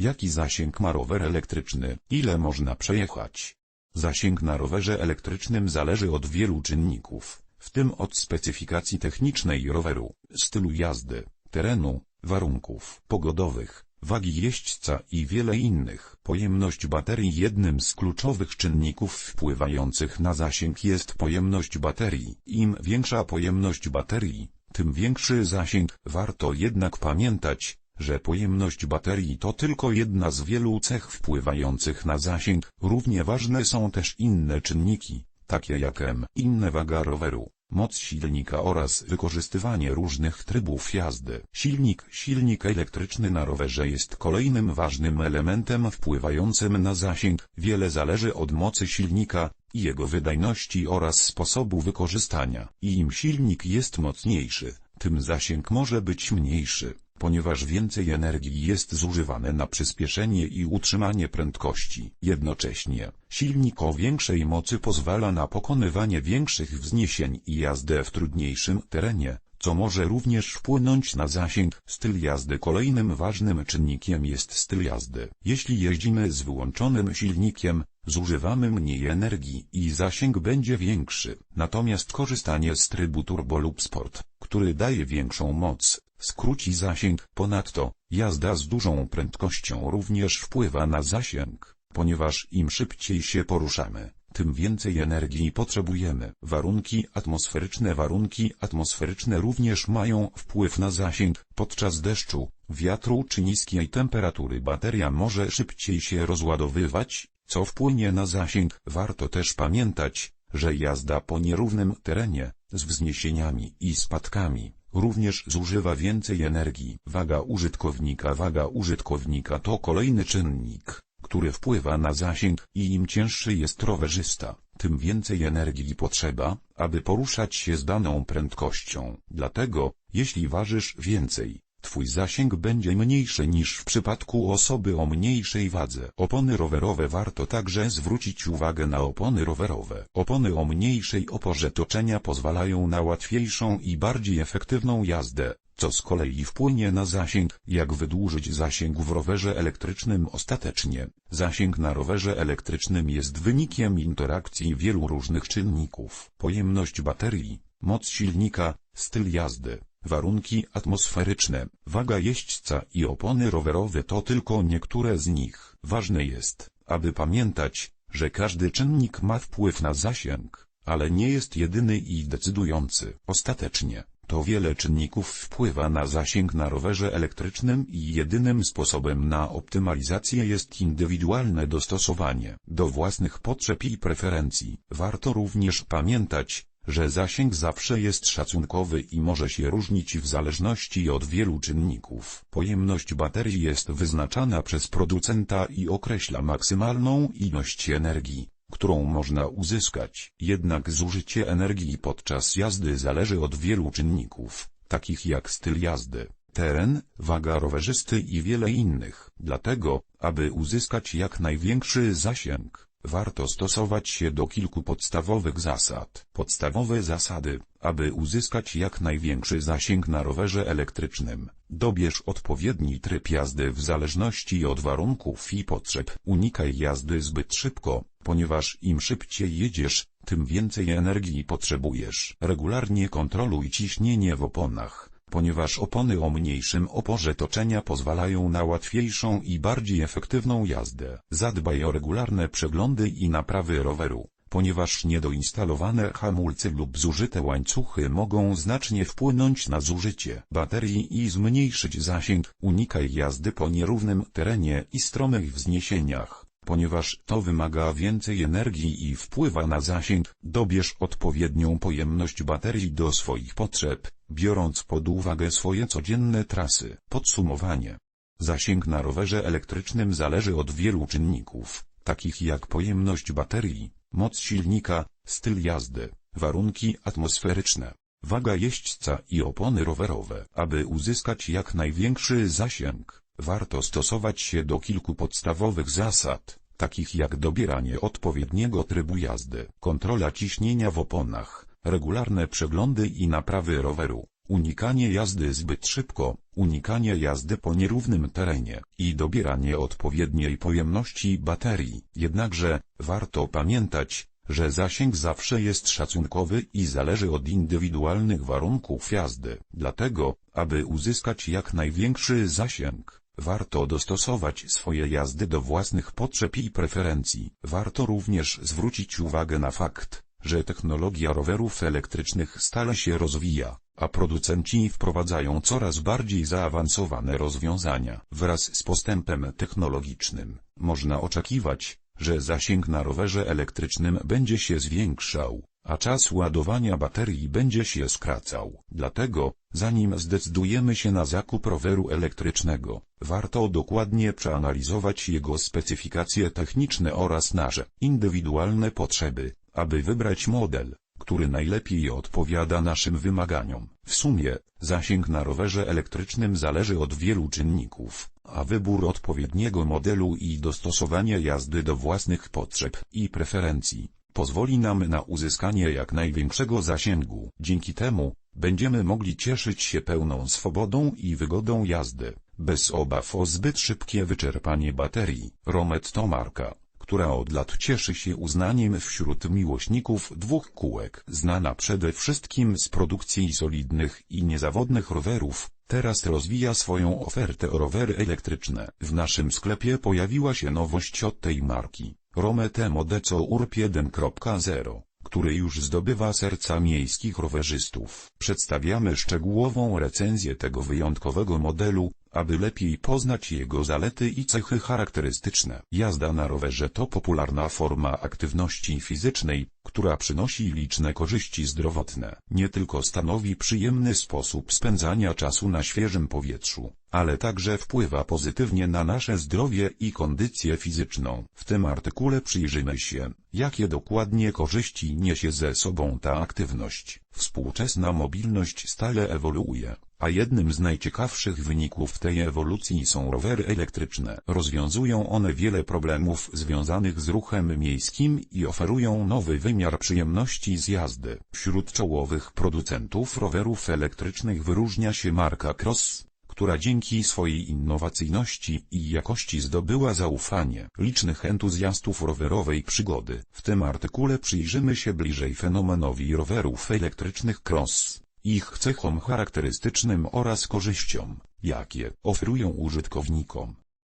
Jaki zasięg ma rower elektryczny? Ile można przejechać? Zasięg na rowerze elektrycznym zależy od wielu czynników, w tym od specyfikacji technicznej roweru, stylu jazdy, terenu, warunków pogodowych, wagi jeźdźca i wiele innych. Pojemność baterii Jednym z kluczowych czynników wpływających na zasięg jest pojemność baterii. Im większa pojemność baterii, tym większy zasięg. Warto jednak pamiętać, że pojemność baterii to tylko jedna z wielu cech wpływających na zasięg. Równie ważne są też inne czynniki, takie jak m, inne waga roweru, moc silnika oraz wykorzystywanie różnych trybów jazdy. Silnik Silnik elektryczny na rowerze jest kolejnym ważnym elementem wpływającym na zasięg. Wiele zależy od mocy silnika, i jego wydajności oraz sposobu wykorzystania. Im silnik jest mocniejszy, tym zasięg może być mniejszy ponieważ więcej energii jest zużywane na przyspieszenie i utrzymanie prędkości. Jednocześnie, silnik o większej mocy pozwala na pokonywanie większych wzniesień i jazdę w trudniejszym terenie, co może również wpłynąć na zasięg. Styl jazdy Kolejnym ważnym czynnikiem jest styl jazdy. Jeśli jeździmy z wyłączonym silnikiem, zużywamy mniej energii i zasięg będzie większy. Natomiast korzystanie z trybu turbo lub sport, który daje większą moc, skróci zasięg. Ponadto, jazda z dużą prędkością również wpływa na zasięg, ponieważ im szybciej się poruszamy, tym więcej energii potrzebujemy. Warunki atmosferyczne Warunki atmosferyczne również mają wpływ na zasięg. Podczas deszczu, wiatru czy niskiej temperatury bateria może szybciej się rozładowywać, co wpłynie na zasięg. Warto też pamiętać, że jazda po nierównym terenie, z wzniesieniami i spadkami, również zużywa więcej energii. Waga użytkownika Waga użytkownika to kolejny czynnik, który wpływa na zasięg i im cięższy jest rowerzysta, tym więcej energii potrzeba, aby poruszać się z daną prędkością. Dlatego, jeśli ważysz więcej, Twój zasięg będzie mniejszy niż w przypadku osoby o mniejszej wadze. Opony rowerowe Warto także zwrócić uwagę na opony rowerowe. Opony o mniejszej oporze toczenia pozwalają na łatwiejszą i bardziej efektywną jazdę, co z kolei wpłynie na zasięg. Jak wydłużyć zasięg w rowerze elektrycznym ostatecznie? Zasięg na rowerze elektrycznym jest wynikiem interakcji wielu różnych czynników. Pojemność baterii, moc silnika, styl jazdy Warunki atmosferyczne, waga jeźdźca i opony rowerowe to tylko niektóre z nich. Ważne jest, aby pamiętać, że każdy czynnik ma wpływ na zasięg, ale nie jest jedyny i decydujący. Ostatecznie, to wiele czynników wpływa na zasięg na rowerze elektrycznym i jedynym sposobem na optymalizację jest indywidualne dostosowanie do własnych potrzeb i preferencji. Warto również pamiętać, że zasięg zawsze jest szacunkowy i może się różnić w zależności od wielu czynników. Pojemność baterii jest wyznaczana przez producenta i określa maksymalną ilość energii, którą można uzyskać. Jednak zużycie energii podczas jazdy zależy od wielu czynników, takich jak styl jazdy, teren, waga rowerzysty i wiele innych. Dlatego, aby uzyskać jak największy zasięg, Warto stosować się do kilku podstawowych zasad. Podstawowe zasady, aby uzyskać jak największy zasięg na rowerze elektrycznym. Dobierz odpowiedni tryb jazdy w zależności od warunków i potrzeb. Unikaj jazdy zbyt szybko, ponieważ im szybciej jedziesz, tym więcej energii potrzebujesz. Regularnie kontroluj ciśnienie w oponach ponieważ opony o mniejszym oporze toczenia pozwalają na łatwiejszą i bardziej efektywną jazdę. Zadbaj o regularne przeglądy i naprawy roweru, ponieważ niedoinstalowane hamulce lub zużyte łańcuchy mogą znacznie wpłynąć na zużycie baterii i zmniejszyć zasięg. Unikaj jazdy po nierównym terenie i stromych wzniesieniach ponieważ to wymaga więcej energii i wpływa na zasięg, dobierz odpowiednią pojemność baterii do swoich potrzeb, biorąc pod uwagę swoje codzienne trasy. Podsumowanie. Zasięg na rowerze elektrycznym zależy od wielu czynników, takich jak pojemność baterii, moc silnika, styl jazdy, warunki atmosferyczne, waga jeźdźca i opony rowerowe. Aby uzyskać jak największy zasięg, warto stosować się do kilku podstawowych zasad, takich jak dobieranie odpowiedniego trybu jazdy, kontrola ciśnienia w oponach, regularne przeglądy i naprawy roweru, unikanie jazdy zbyt szybko, unikanie jazdy po nierównym terenie i dobieranie odpowiedniej pojemności baterii. Jednakże, warto pamiętać, że zasięg zawsze jest szacunkowy i zależy od indywidualnych warunków jazdy. Dlatego, aby uzyskać jak największy zasięg, warto dostosować swoje jazdy do własnych potrzeb i preferencji. Warto również zwrócić uwagę na fakt, że technologia rowerów elektrycznych stale się rozwija, a producenci wprowadzają coraz bardziej zaawansowane rozwiązania. Wraz z postępem technologicznym, można oczekiwać, że zasięg na rowerze elektrycznym będzie się zwiększał, a czas ładowania baterii będzie się skracał. Dlatego, zanim zdecydujemy się na zakup roweru elektrycznego, warto dokładnie przeanalizować jego specyfikacje techniczne oraz nasze indywidualne potrzeby, aby wybrać model, który najlepiej odpowiada naszym wymaganiom. W sumie, zasięg na rowerze elektrycznym zależy od wielu czynników, a wybór odpowiedniego modelu i dostosowanie jazdy do własnych potrzeb i preferencji pozwoli nam na uzyskanie jak największego zasięgu. Dzięki temu, będziemy mogli cieszyć się pełną swobodą i wygodą jazdy, bez obaw o zbyt szybkie wyczerpanie baterii. Romet to marka, która od lat cieszy się uznaniem wśród miłośników dwóch kółek. Znana przede wszystkim z produkcji solidnych i niezawodnych rowerów, teraz rozwija swoją ofertę o rowery elektryczne. W naszym sklepie pojawiła się nowość od tej marki, Romete Modeco Urb 1.0 który już zdobywa serca miejskich rowerzystów. Przedstawiamy szczegółową recenzję tego wyjątkowego modelu, aby lepiej poznać jego zalety i cechy charakterystyczne. Jazda na rowerze to popularna forma aktywności fizycznej, która przynosi liczne korzyści zdrowotne. Nie tylko stanowi przyjemny sposób spędzania czasu na świeżym powietrzu, ale także wpływa pozytywnie na nasze zdrowie i kondycję fizyczną. W tym artykule przyjrzymy się, jakie dokładnie korzyści niesie ze sobą ta aktywność. Współczesna mobilność stale ewoluuje, a jednym z najciekawszych wyników tej ewolucji są rowery elektryczne. Rozwiązują one wiele problemów związanych z ruchem miejskim i oferują nowy wymiar przyjemności z jazdy. Wśród czołowych producentów rowerów elektrycznych wyróżnia się marka Cross, która dzięki swojej innowacyjności i jakości zdobyła zaufanie licznych entuzjastów rowerowej przygody. W tym artykule przyjrzymy się bliżej fenomenowi rowerów elektrycznych cross, ich cechom charakterystycznym oraz korzyściom, jakie oferują użytkownikom.